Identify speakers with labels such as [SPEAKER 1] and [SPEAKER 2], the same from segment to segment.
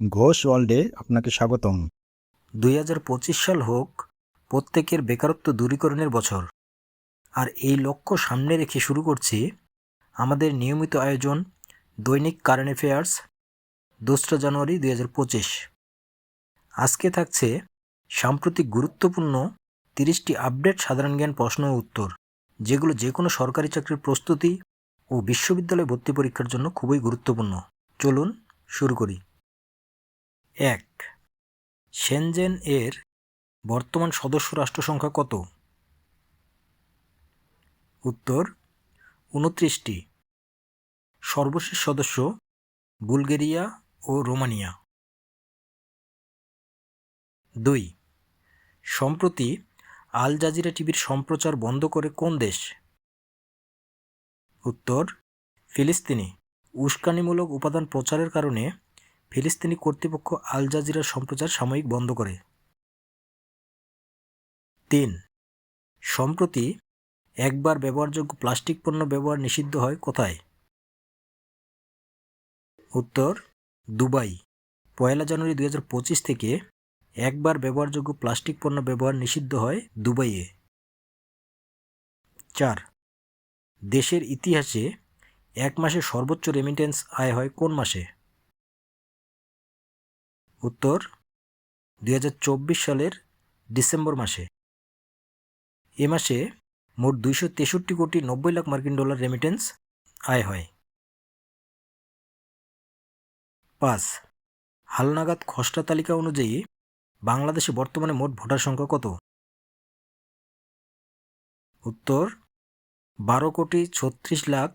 [SPEAKER 1] ঘোষ ওয়ার্ল্ডে আপনাকে স্বাগতম।
[SPEAKER 2] দুই হাজার পঁচিশ সাল হোক, প্রত্যেকের বেকারত্ব দূরীকরণের বছর। আর এই লক্ষ্য সামনে রেখে শুরু করছি আমাদের নিয়মিত আয়োজন দৈনিক কারেন্ট অ্যাফেয়ার্স, দোসরা জানুয়ারি দুই হাজার পঁচিশ। আজকে থাকছে সাম্প্রতিক গুরুত্বপূর্ণ তিরিশটি আপডেট সাধারণ জ্ঞান প্রশ্ন ও উত্তর, যেগুলো যে কোনো সরকারি চাকরির প্রস্তুতি ও বিশ্ববিদ্যালয় ভর্তি পরীক্ষার জন্য খুবই গুরুত্বপূর্ণ। চলুন শুরু করি। এক। সেনজেন এর বর্তমান সদস্য রাষ্ট্র সংখ্যা কত? উত্তর, উনত্রিশটি। সর্বশেষ সদস্য বুলগেরিয়া ও রোমানিয়া। দুই। সম্প্রতি আল জাজিরা টিভির সম্প্রচার বন্ধ করে কোন দেশ? উত্তর, ফিলিস্তিনি। উস্কানিমূলক উপাদান প্রচারের কারণে ফিলিস্তিনি কর্তৃপক্ষ আল জাজিরার সম্প্রচার সাময়িক বন্ধ করে। তিন, সম্প্রতি একবার ব্যবহারযোগ্য প্লাস্টিক পণ্য ব্যবহার নিষিদ্ধ হয় কোথায়? উত্তর, দুবাই। পয়লা জানুয়ারি দু হাজার পঁচিশ থেকে একবার ব্যবহারযোগ্য প্লাস্টিক পণ্য ব্যবহার নিষিদ্ধ হয় দুবাইয়ে। চার, দেশের ইতিহাসে এক মাসে সর্বোচ্চ রেমিটেন্স আয় হয় কোন মাসে? উত্তর দু হাজার চব্বিশ সালের ডিসেম্বর মাসে। এ মাসে মোট দুইশো তেষট্টি কোটি নব্বই লাখ মার্কিন ডলার রেমিটেন্স আয় হয়। পাঁচ, হালনাগাদ খসড়া তালিকা অনুযায়ী বাংলাদেশে বর্তমানে মোট ভোটার সংখ্যা কত? উত্তর, বারো কোটি ছত্রিশ লাখ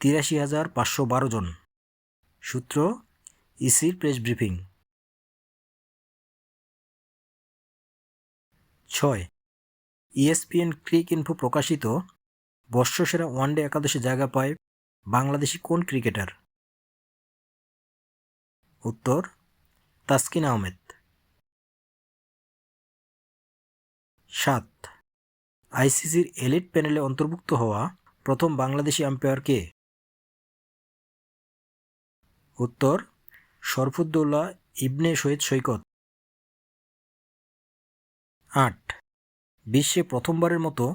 [SPEAKER 2] তিরাশি হাজার পাঁচশো বারো জন। সূত্র, ইসির প্রেস ব্রিফিং। ছয়। ইএসপিএন ক্রিক ইনফো প্রকাশিত বর্ষসেরা ওয়ানডে একাদশে জায়গা পায় বাংলাদেশি কোন ক্রিকেটার? উত্তর, তাসকিন আহমেদ। সাত। আইসিসির এলিট প্যানেলে অন্তর্ভুক্ত হওয়া প্রথম বাংলাদেশি আম্পায়ার কে? উত্তর শরফুদ্দৌল্লা ইবনে শহীদ সৈকত। আট। বিশ্বে প্রথমবারের মতো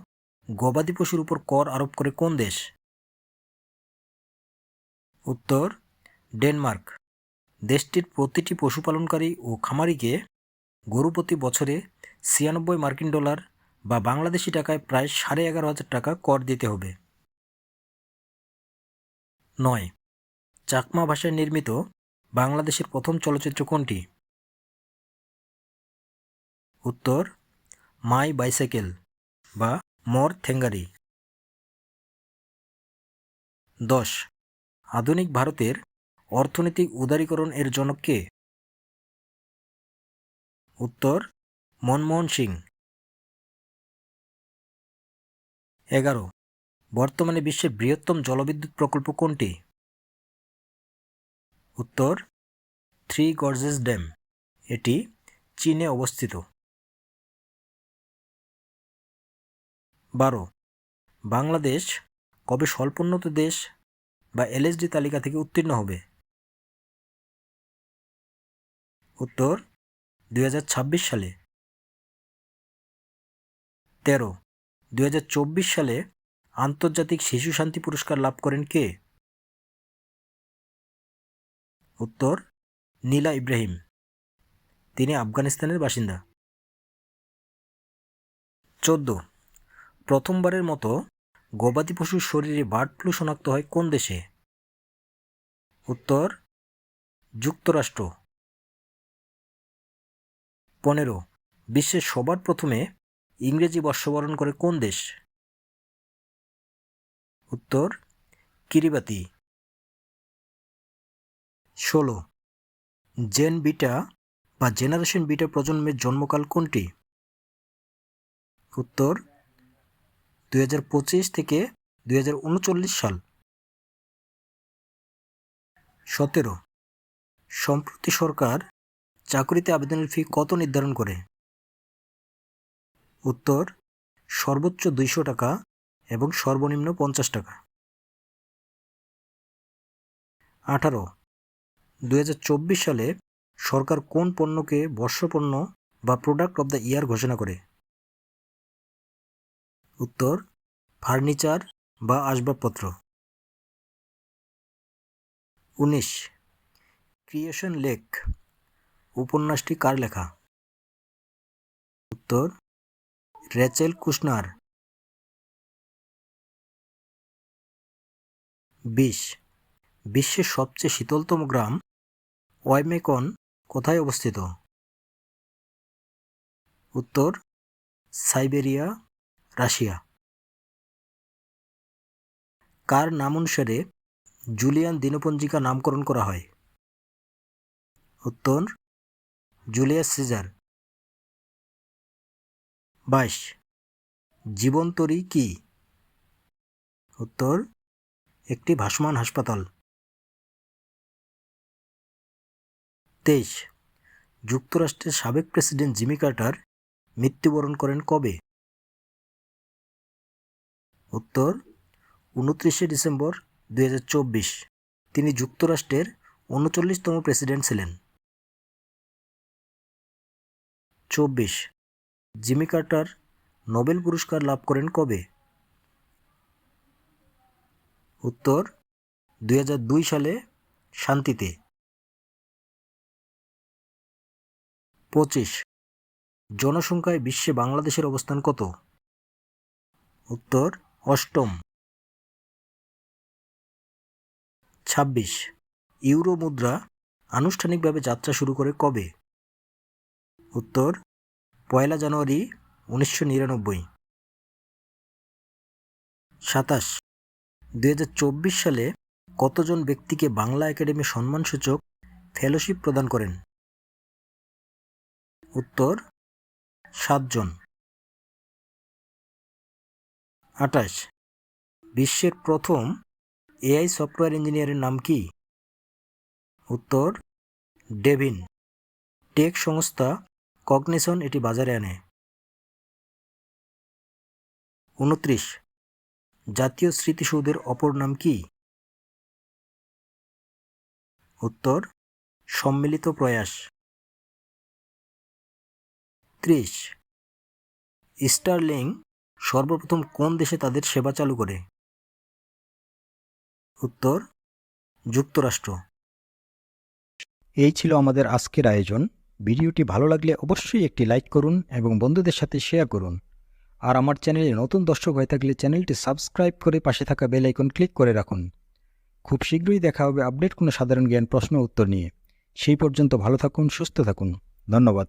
[SPEAKER 2] গবাদি পশুর উপর কর আরোপ করে কোন দেশ? উত্তর, ডেনমার্ক। দেশটির প্রতিটি পশুপালনকারী ও খামারিকে গরু প্রতি বছরে ছিয়ানব্বই মার্কিন ডলার বা বাংলাদেশি টাকায় প্রায় সাড়ে এগারো হাজার টাকা কর দিতে হবে। নয়। চাকমা ভাষায় নির্মিত বাংলাদেশের প্রথম চলচ্চিত্র কোনটি? উত্তর মাই বাইসাইকেল বা মর থেঙ্গারি। দশ। আধুনিক ভারতের অর্থনৈতিক উদারীকরণ এর জনক কে? উত্তর, মনমোহন সিং। এগারো। বর্তমানে বিশ্বের বৃহত্তম জলবিদ্যুৎ প্রকল্প কোনটি? উত্তর, থ্রি গর্জেস ড্যাম। এটি চীনে অবস্থিত। বারো। বাংলাদেশ কবে স্বল্পোন্নত দেশ বা এলএসডি তালিকা থেকে উত্তীর্ণ হবে? উত্তর, দুই হাজার ছাব্বিশ সালে। তেরো, দুই সালে আন্তর্জাতিক শিশু শান্তি পুরস্কার লাভ করেন কে? উত্তর, নীলা ইব্রাহিম। তিনি আফগানিস্তানের বাসিন্দা। চোদ্দ প্রথমবারের মতো গবাদি পশুর শরীরে বার্ড ফ্লু শনাক্ত হয় কোন দেশে? উত্তর, যুক্তরাষ্ট্র। পনেরো, বিশ্বের সবার প্রথমে ইংরেজি বর্ষবরণ করে কোন দেশ? উত্তর, কিরিবাতি। ষোলো, জেন বিটা বা জেনারেশন বিটা প্রজন্মের জন্মকাল কোনটি? উত্তর পঁচিশ থেকে দুই হাজার উনচল্লিশ সাল। সতেরো। সম্প্রতি সরকার চাকরিতে আবেদনের ফি কত নির্ধারণ করে? উত্তর, সর্বোচ্চ দুইশো টাকা এবং সর্বনিম্ন পঞ্চাশ টাকা। আঠারো। দুই সালে সরকার কোন পণ্যকে বর্ষপণ্য বা প্রোডাক্ট অব দ্য ইয়ার ঘোষণা করে? উত্তর, ফার্নিচার বা আসবাবপত্র। উনিশ, ক্রিয়েশন লেক, উপন্যাসটি কার লেখা? উত্তর, রেচেল কুশনার। বিশ, বিশ্বের সবচেয়ে শীতলতম গ্রাম, ওয়াইমেকন, কোথায় অবস্থিত? উত্তর, সাইবেরিয়া রাশিয়া। কার নাম অনুসারে জুলিয়ান দিনপঞ্জিকা নামকরণ করা হয়? উত্তর, জুলিয়াস সিজার। বাইশ, জীবন্তরী কি? উত্তর, একটি ভাসমান হাসপাতাল। তেইশ, যুক্তরাষ্ট্রের সাবেক প্রেসিডেন্ট জিমি কার্টার মৃত্যুবরণ করেন কবে? উত্তর, উনত্রিশে ডিসেম্বর দুই তিনি যুক্তরাষ্ট্রের উনচল্লিশতম প্রেসিডেন্ট ছিলেন। চব্বিশ, জিমি কার্টার নোবেল পুরস্কার লাভ করেন কবে? উত্তর, দুই হাজার দুই সালে শান্তিতে। পঁচিশ, জনসংখ্যায় বিশ্বে বাংলাদেশের অবস্থান কত? উত্তর অষ্টম। ছাব্বিশ। ইউরো মুদ্রা আনুষ্ঠানিকভাবে যাত্রা শুরু করে কবে? উত্তর, পয়লা জানুয়ারি উনিশশো নিরানব্বই। সাতাশ। দুই সালে কতজন ব্যক্তিকে বাংলা একাডেমি সম্মানসূচক ফেলোশিপ প্রদান করেন? উত্তর, সাতজন। আঠাশ। বিশ্বের প্রথম এআই সফটওয়্যার ইঞ্জিনিয়ারের নাম কি? উত্তর, ডেভিন। টেক সংস্থা কগনিশন এটি বাজারে আনে। উনত্রিশ। জাতীয় স্মৃতিসৌধের অপর নাম কি? উত্তর, সম্মিলিত প্রয়াস। ত্রিশ। স্টারলিং সর্বপ্রথম কোন দেশে তাদের সেবা চালু করে? উত্তর, যুক্তরাষ্ট্র।
[SPEAKER 1] এই ছিল আমাদের আজকের আয়োজন। ভিডিওটি ভালো লাগলে অবশ্যই একটি লাইক করুন এবং বন্ধুদের সাথে শেয়ার করুন। আর আমার চ্যানেলে নতুন দর্শক হয়ে থাকলে চ্যানেলটি সাবস্ক্রাইব করে পাশে থাকা বেল আইকন ক্লিক করে রাখুন। খুব শীঘ্রই দেখা হবে আপডেট কোনো সাধারণ জ্ঞান প্রশ্ন উত্তর নিয়ে। সেই পর্যন্ত ভালো থাকুন, সুস্থ থাকুন। ধন্যবাদ।